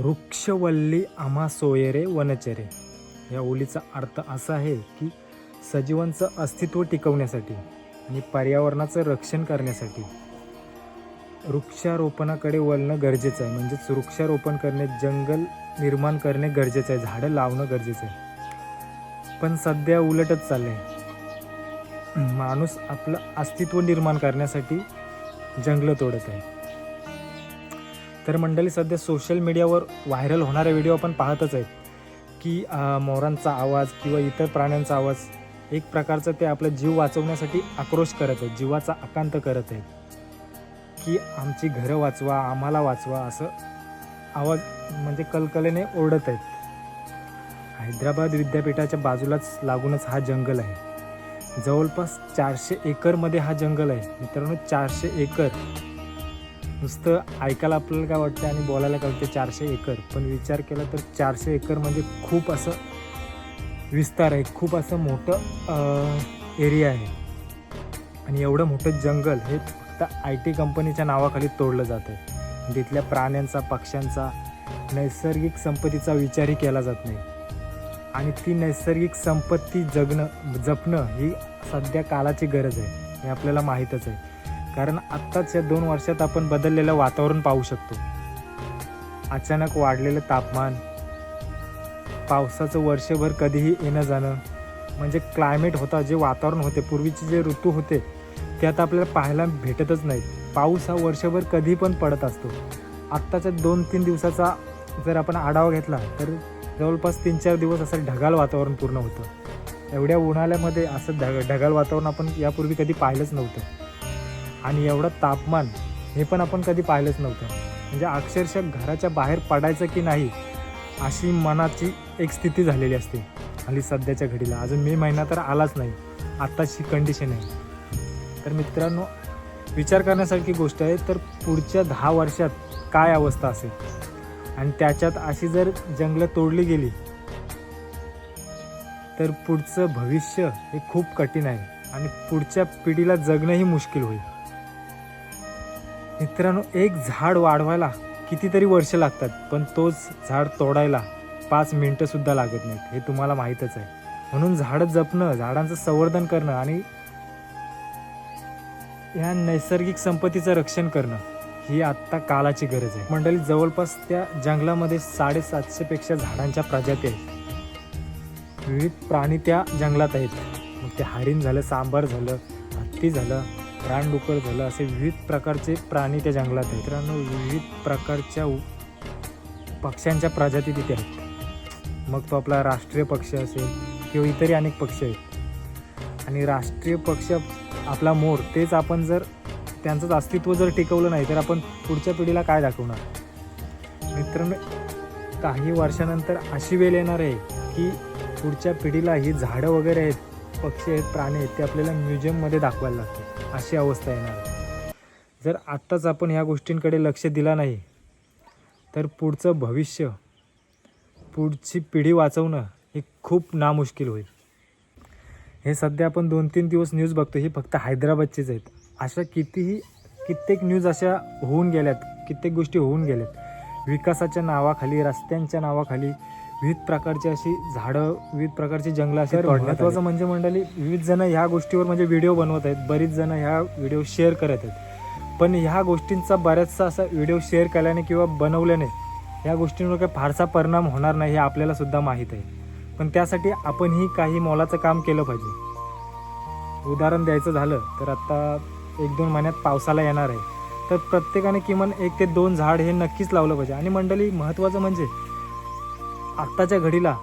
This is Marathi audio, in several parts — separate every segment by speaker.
Speaker 1: वृक्षवल्ली आम्हा सोयरे वनचरे. या ओलीचा अर्थ असा आहे की सजीवांचं अस्तित्व टिकवण्यासाठी आणि पर्यावरणाचं रक्षण करण्यासाठी. वृक्षारोपणाकडे वळणं गरजेचं आहे. म्हणजेच वृक्षारोपण करणे जंगल निर्माण करणे गरजेचं आहे. झाडं लावणं गरजेचं आहे. पण सध्या उलटच चाललं आहे माणूस आपलं अस्तित्व निर्माण करण्यासाठी जंगलं तोडत आहे. तर मंडळी सध्या सोशल मीडियावर व्हायरल होणारे व्हिडिओ आपण पाहतच आहेत की मोरांचा आवाज किंवा इतर प्राण्यांचा आवाज एक प्रकारचं ते आपला जीव वाचवण्यासाठी आक्रोश करत आहेत जीवाचा आकांत करत आहेत. की आमची घरं वाचवा आम्हाला वाचवा असं आवाज म्हणजे कलकलेने ओरडत आहेत. हैदराबाद विद्यापीठाच्या बाजूलाच लागूनच हा जंगल आहे. जवळपास चारशे एकरमध्ये हा जंगल आहे. मित्रांनो चारशे एकर नुसतं ऐकायला आपल्याला काय वाटतं आणि बोलायला काय वाटतं चारशे एकर. पण विचार केला तर चारशे एकर म्हणजे खूप असं विस्तार आहे. खूप असं मोठं एरिया आहे. आणि एवढं मोठं जंगल हे फक्त आय टी कंपनीच्या नावाखाली तोडलं जातं आहे. तिथल्या प्राण्यांचा पक्ष्यांचा नैसर्गिक संपत्तीचा विचारही केला जात नाही. आणि ती नैसर्गिक संपत्ती जगणं जपणं ही सध्या कालाची गरज आहे. हे आपल्याला माहीतच आहे. कारण आत्ताच या दोन वर्षात आपण बदललेलं वातावरण पाहू शकतो. अचानक वाढलेलं तापमान पावसाचं वर्षभर कधीही येणं जाणं म्हणजे क्लायमेट होता जे वातावरण होते पूर्वीचे जे ऋतू होते ते आता आपल्याला पाहायला भेटतच नाहीत. पाऊस हा वर्षभर कधी पण पडत असतो. आत्ताच्या दोन तीन दिवसाचा जर आपण आढावा घेतला तर जवळपास तीन चार दिवस असं ढगाळ वातावरण पूर्ण होतं. एवढ्या उन्हाळ्यामध्ये असं ढग ढगाळ वातावरण आपण यापूर्वी कधी पाहिलंच नव्हतं. आणि एवढं तापमान हे पण आपण कधी पाहिलंच नव्हतं. म्हणजे अक्षरशः घराच्या बाहेर पडायचं की नाही अशी मनाची एक स्थिती झालेली असते. आणि सध्याच्या घडीला. अजून मे महिना तर आलाच नाही. आत्ताची कंडिशन आहे. तर मित्रांनो विचार करण्यासारखी गोष्ट आहे तर पुढच्या दहा वर्षात काय अवस्था असेल? आणि त्याच्यात अशी जर जंगलं तोडली गेली तर पुढचं भविष्य हे खूप कठीण आहे. आणि पुढच्या पिढीला जगणंही मुश्किल होईल. मित्रांनो एक झाड वाढवायला कितीतरी वर्ष लागतात पण तोच झाड तोडायला पाच मिनटंसुद्धा लागत नाहीत हे तुम्हाला माहीतच आहे. म्हणून झाडं जपणं झाडांचं संवर्धन करणं आणि या नैसर्गिक संपत्तीचं रक्षण करणं ही आत्ता कालाची गरज आहे. मंडळी जवळपास त्या जंगलामध्ये साडेसातशेपेक्षा झाडांच्या प्रजाती आहेत. विविध प्राणी त्या जंगलात आहेत. मग ते हरिण झालं सांबार झालं हत्ती झालं रानडुकर झालं असे विविध प्रकारचे प्राणी त्या जंगलात आहेत. मित्रांनो विविध प्रकारच्या पक्ष्यांच्या प्रजाती तिथे आहेत. मग तो आपला राष्ट्रीय पक्ष असेल किंवा इतरही अनेक पक्षी आहेत. आणि राष्ट्रीय पक्ष आपला मोर तेच आपण जर त्यांचंच अस्तित्व जर टिकवलं नाही तर आपण पुढच्या पिढीला काय दाखवणार? मित्रांनो काही वर्षानंतर अशी वेळ येणार आहे की पुढच्या पिढीला ही झाडं वगैरे आहेत पक्षी आहेत प्राणी आहेत ते आपल्याला म्युझियममध्ये दाखवायला लागते अशी अवस्था येणार जर आत्ताच आपण ह्या गोष्टींकडे लक्ष दिला नाही तर पुढचं भविष्य पुढची पिढी वाचवणं हे खूप नामुश्किल होईल. हे सध्या आपण दोन तीन दिवस न्यूज बघतो ही फक्त हैदराबादचीच आहेत. अशा कितीही कित्येक न्यूज अशा होऊन गेल्यात कित्येक गोष्टी होऊन गेल्यात. विकासाच्या नावाखाली रस्त्यांच्या नावाखाली विविध प्रकारची अशी झाडं विविध प्रकारची जंगलं अशी महत्त्वाचं म्हणजे मंडळी विविध जण ह्या गोष्टीवर म्हणजे व्हिडिओ बनवत आहेत. बरीच जण ह्या व्हिडिओ शेअर करत आहेत. पण ह्या गोष्टींचा बऱ्याचसा असा व्हिडिओ शेअर केल्याने किंवा बनवल्याने ह्या गोष्टींवर काही फारसा परिणाम होणार नाही हे आपल्याला सुद्धा माहीत आहे. पण त्यासाठी आपणही काही मोलाचं काम केलं पाहिजे. उदाहरण द्यायचं झालं तर आता एक दोन महिन्यात पावसाला येणार आहे. तर प्रत्येकाने किमान एक ते दोन झाड हे नक्कीच लावलं पाहिजे. आणि मंडळी महत्त्वाचं म्हणजे आत्ताच्या घडीला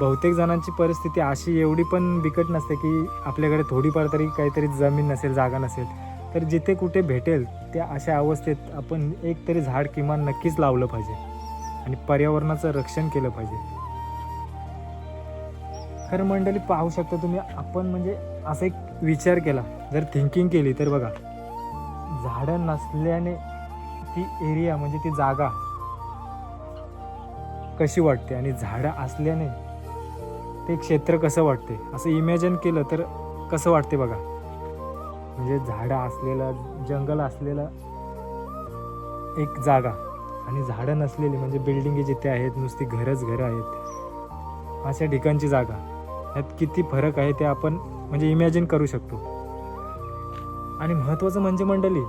Speaker 1: बहुतेक जणांची परिस्थिती अशी एवढी पण बिकट नसते की आपल्याकडे थोडीफार तरी काहीतरी जमीन नसेल जागा नसेल. तर जिथे कुठे भेटेल त्या अशा अवस्थेत आपण एक तरी झाड किमान नक्कीच लावलं पाहिजे आणि पर्यावरणाचं रक्षण केलं पाहिजे. खरं मंडळी पाहू शकता तुम्ही आपण म्हणजे असा एक विचार केला जर थिंकिंग केली तर बघा झाडं नसल्याने ती एरिया म्हणजे ती जागा कशी वाटते आणि झाडं असल्याने ते क्षेत्र कसं वाटते? असं इमॅजिन केलं तर कसं वाटते बघा? म्हणजे झाडं असलेलं जंगल असलेलं एक जागा आणि झाडं नसलेली म्हणजे बिल्डिंगे जिथे आहेत नुसती घरच घरं आहेत. अशा ठिकाणची जागा. यात किती फरक आहे ते आपण म्हणजे इमॅजिन करू शकतो. आणि महत्त्वाचं म्हणजे मंडळी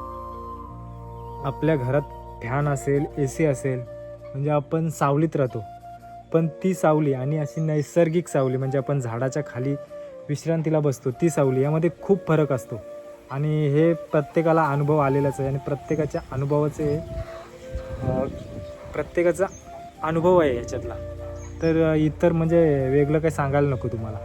Speaker 1: आपल्या घरात फॅन असेल ए सी असेल म्हणजे आपण सावलीत राहतो. पण ती सावली आणि अशी नैसर्गिक सावली म्हणजे आपण झाडाच्या खाली विश्रांतीला बसतो ती सावली यामध्ये खूप फरक असतो. आणि हे प्रत्येकाला अनुभव आलेलाच आहे आणि प्रत्येकाच्या अनुभवाचे प्रत्येकाचा अनुभव आहे याच्यातला. तर इतर म्हणजे वेगळं काही सांगायला नको तुम्हाला.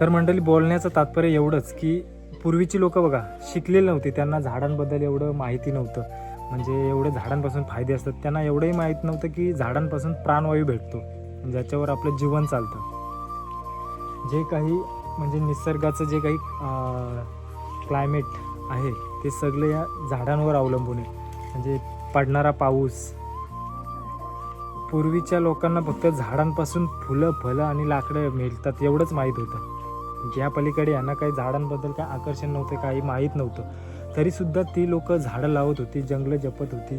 Speaker 1: तर मंडळी बोलण्याचं तात्पर्य एवढंच की पूर्वीची लोक बघा शिकलेली नव्हती त्यांना झाडांबद्दल एवढं माहिती नव्हतं. म्हणजे एवढे झाडांपासून फायदे असतात. त्यांना एवढंही माहीत नव्हतं की झाडांपासून प्राणवायू भेटतो. ज्याच्यावर आपलं जीवन चालतं. जे काही म्हणजे निसर्गाचं जे काही क्लायमेट आहे ते सगळं या झाडांवर अवलंबून आहे. म्हणजे पडणारा पाऊस पूर्वीच्या लोकांना फक्त झाडांपासून फुलं फलं आणि लाकडं मिळतात एवढंच माहीत होतं. या पलीकडे यांना काही झाडांबद्दल काही आकर्षण नव्हतं काही माहीत नव्हतं. तरीसुद्धा ती लोक झाडं लावत होती जंगलं जपत होती.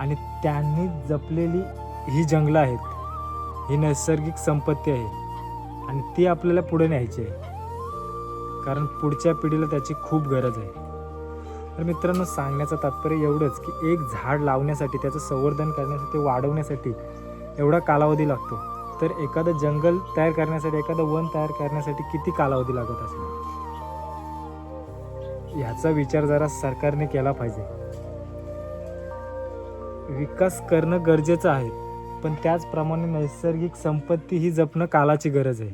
Speaker 1: आणि त्यांनी जपलेली ही जंगलं आहेत. ही नैसर्गिक संपत्ती आहे. आणि ती आपल्याला पुढे न्यायची आहे. कारण पुढच्या पिढीला त्याची खूप गरज आहे. तर मित्रांनो सांगण्याचं तात्पर्य एवढंच की एक झाड लावण्यासाठी त्याचं संवर्धन करण्यासाठी वाढवण्यासाठी एवढा कालावधी लागतो. तर एखादं जंगल तयार करण्यासाठी एखादं वन तयार करण्यासाठी किती कालावधी लागत असेल? ह्याचा विचार जरा सरकारने केला पाहिजे. विकास करणं गरजेचं आहे पण त्याचप्रमाणे नैसर्गिक संपत्ती ही जपणं कालाची गरज आहे.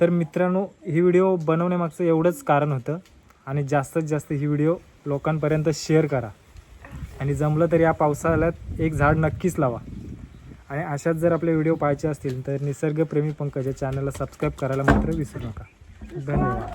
Speaker 1: तर मित्रांनो ही व्हिडिओ बनवण्यामागचं एवढंच कारण होतं आणि जास्तीत जास्त ही व्हिडिओ लोकांपर्यंत शेअर करा. आणि जमलं तर या पावसाळ्यात एक झाड नक्कीच लावा. आणि अशाच जर आपले व्हिडिओ पाहायचे असतील तर निसर्गप्रेमी पंकज या चॅनलला सबस्क्राईब करायला मात्र विसरू नका. धन्यवाद.